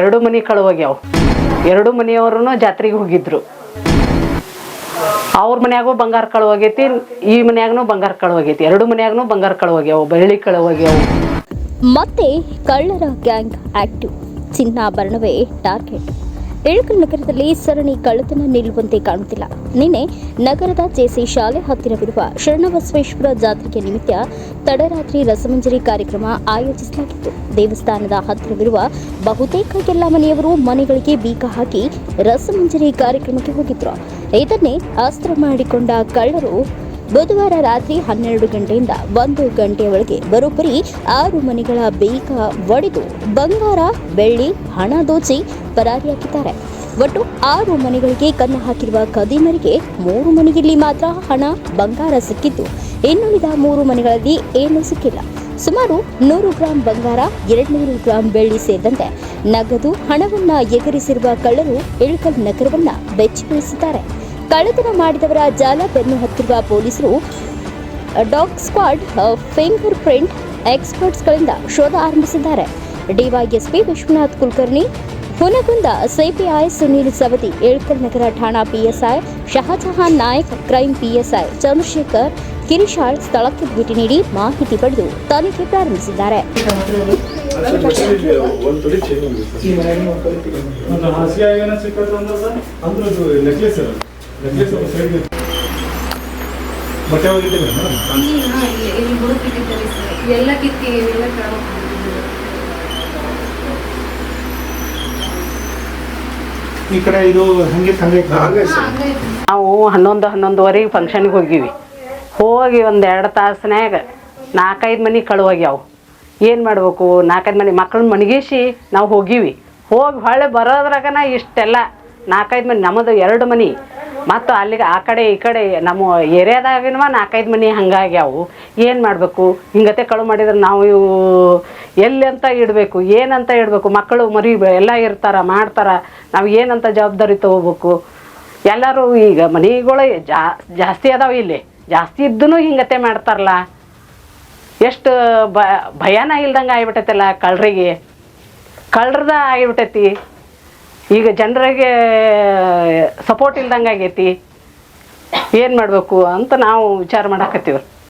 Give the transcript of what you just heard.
ಎರಡು ಮನೆ ಕಳುವಾಗ್ಯಾವ ಎರಡು ಮನೆಯವ್ರೂ ಜಾತ್ರೆಗೆ ಹೋಗಿದ್ರು. ಅವ್ರ ಮನ್ಯಾಗೂ ಬಂಗಾರ ಕಳುವಾಗೈತಿ ಈ ಮನ್ಯಾಗನು ಬಂಗಾರ ಕಳುವಾಗೈತಿ ಎರಡು ಮನ್ಯಾಗನು ಬಂಗಾರ ಕಳುವಾಗ್ಯಾವ ಬೆಳ್ಳಿ ಕಳುವಾಗ್ಯಾವ ಮತ್ತೆ ಕಳ್ಳರ ಗ್ಯಾಂಗ್ ಆಕ್ಟಿವ್ ಚಿನ್ನಾಭರಣವೇ ಟಾರ್ಗೆಟ್. ಇಳಕಲ್ ನಗರದಲ್ಲಿ ಸರಣಿ ಕಳ್ಳತನ ನಿಲ್ಲುವಂತೆ ಕಾಣುತ್ತಿಲ್ಲ. ನಿನ್ನೆ ನಗರದ ಜೆಸಿ ಶಾಲೆ ಹತ್ತಿರವಿರುವ ಶರಣಬಸವೇಶ್ವರ ಜಾತ್ರೆಗೆ ನಿಮಿತ್ತ ತಡರಾತ್ರಿ ರಸಮಂಜರಿ ಕಾರ್ಯಕ್ರಮ ಆಯೋಜಿಸಲಾಗಿತ್ತು. ದೇವಸ್ಥಾನದ ಹತ್ತಿರವಿರುವ ಬಹುತೇಕ ಎಲ್ಲ ಮನೆಯವರು ಮನೆಗಳಿಗೆ ಬೀಗ ಹಾಕಿ ರಸಮಂಜರಿ ಕಾರ್ಯಕ್ರಮಕ್ಕೆ ಹೋಗಿದ್ರು. ಇದನ್ನೇ ಅಸ್ತ್ರ ಮಾಡಿಕೊಂಡ ಕಳ್ಳರು ಬುಧವಾರ ರಾತ್ರಿ ಹನ್ನೆರಡು ಗಂಟೆಯಿಂದ ಒಂದು ಗಂಟೆಯವರೆಗೆ ಬರೋಬ್ಬರಿ ಆರು ಮನೆಗಳ ಬೇಗ ಒಡೆದು ಬಂಗಾರ, ಬೆಳ್ಳಿ, ಹಣ ದೋಚಿ ಪರಾರಿಯಾಗಿದ್ದಾರೆ. ಒಟ್ಟು ಆರು ಮನೆಗಳಿಗೆ ಕನ್ನ ಹಾಕಿರುವ ಕದಿಮರಿಗೆ ಮೂರು ಮನೆಯಲ್ಲಿ ಮಾತ್ರ ಹಣ, ಬಂಗಾರ ಸಿಕ್ಕಿದ್ದು. ಇನ್ನುಳಿದ ಮೂರು ಮನೆಗಳಲ್ಲಿ ಏನೂ ಸಿಕ್ಕಿಲ್ಲ. ಸುಮಾರು ನೂರು ಗ್ರಾಂ ಬಂಗಾರ, ಎರಡ್ನೂರು ಗ್ರಾಂ ಬೆಳ್ಳಿ ಸೇರಿದಂತೆ ನಗದು ಹಣವನ್ನು ಎಗರಿಸಿರುವ ಕಳ್ಳರು ಇಳಕಲ್ ನಗರವನ್ನ ಬೆಚ್ಚಿ ಬೀಳಿಸಿದ್ದಾರೆ ಕಳ್ಳತನ ಮಾಡಿದವರ ಜಾಲ ಬೆನ್ನು ಹತ್ತಿರುವ ಪೊಲೀಸರು ಡಾಗ್ ಸ್ಕ್ವಾಡ್ ಫಿಂಗರ್ ಪ್ರಿಂಟ್ ಎಕ್ಸ್ಪರ್ಟ್ಸ್ಗಳಿಂದ ಶೋಧ ಆರಂಭಿಸಿದ್ದಾರೆ. ಡಿವೈಎಸ್ಪಿ ವಿಶ್ವನಾಥ್ ಕುಲಕರ್ಣಿ ಹುನಗುಂದ ಸಿಪಿಐ ಸುನೀಲ್ ಸವದಿ ಏಳ್ಕಲ್ ನಗರ ಠಾಣಾ PSI Shahjahan Nayak crime PSI Chandrashekhar Kirishal ಸ್ಥಳಕ್ಕೆ ಭೇಟಿ ನೀಡಿ ಮಾಹಿತಿ ಪಡೆದು ತನಿಖೆ ಪ್ರಾರಂಭಿಸಿದ್ದಾರೆ. ಈ ಕಡೆ ಇದು ಹಂಗೆ ನಾವು ಹನ್ನೊಂದು ಹನ್ನೊಂದುವರೆಗೆ ಫಂಕ್ಷನ್ಗೆ ಹೋಗಿವಿ ಹೋಗಿ ಒಂದು ಎರಡು ತಾಸ್ನ್ಯಾಗ ನಾಲ್ಕೈದು ಮನೆ ಕಳುವಾಗ್ಯಾವು. ಏನು ಮಾಡಬೇಕು? ನಾಲ್ಕೈದು ಮನೆ ಮಕ್ಕಳನ್ನ ಮಣಗೇಸಿ ನಾವು ಹೋಗಿವಿ. ಹೋಗಿ ಹೊಳ್ಳೆ ಬರೋದ್ರಾಗನ ಇಷ್ಟೆಲ್ಲ. ನಾಲ್ಕೈದು ಮನೆ ನಮ್ಮದು ಎರಡು ಮನೆ. ಮತ್ತು ಅಲ್ಲಿಗೆ ಆ ಕಡೆ ಈ ಕಡೆ ನಮ್ಮ ಏರಿಯಾದಾಗಿನವ ನಾಲ್ಕೈದು ಮನೆ ಹಂಗಾಗ್ಯಾವು ಏನು ಮಾಡಬೇಕು? ಹಿಂಗತೆ ಕಳು ಮಾಡಿದ್ರೆ ನಾವು ಇವು ಎಲ್ಲಿ ಅಂತ ಇಡಬೇಕು? ಏನಂತ ಇಡಬೇಕು? ಮಕ್ಕಳು ಮರಿ ಎಲ್ಲ ಇರ್ತಾರ, ಮಾಡ್ತಾರ. ನಾವು ಏನಂತ ಜವಾಬ್ದಾರಿ ತಗೋಬೇಕು? ಎಲ್ಲರೂ ಈಗ ಮನೆಗಳು ಜಾ ಜಾಸ್ತಿ ಅದಾವ ಇಲ್ಲಿ. ಜಾಸ್ತಿ ಇದ್ದೂ ಹಿಂಗತೆ ಮಾಡ್ತಾರಲ್ಲ. ಎಷ್ಟು ಭಯಾನ ಇಲ್ದಂಗೆ ಆಗಿಬಿಟ್ಟೈತಲ್ಲ ಕಳ್ಳರಿಗೆ ಕಳ್ರದ ಆಗಿಬಿಟ್ಟೈತಿ. ಈಗ ಜನರಿಗೆ ಸಪೋರ್ಟ್ ಇಲ್ದಂಗೆ ಆಗೈತಿ ಏನು ಮಾಡಬೇಕು ಅಂತ ನಾವು ವಿಚಾರ ಮಾಡಾಕತ್ತೀವಿ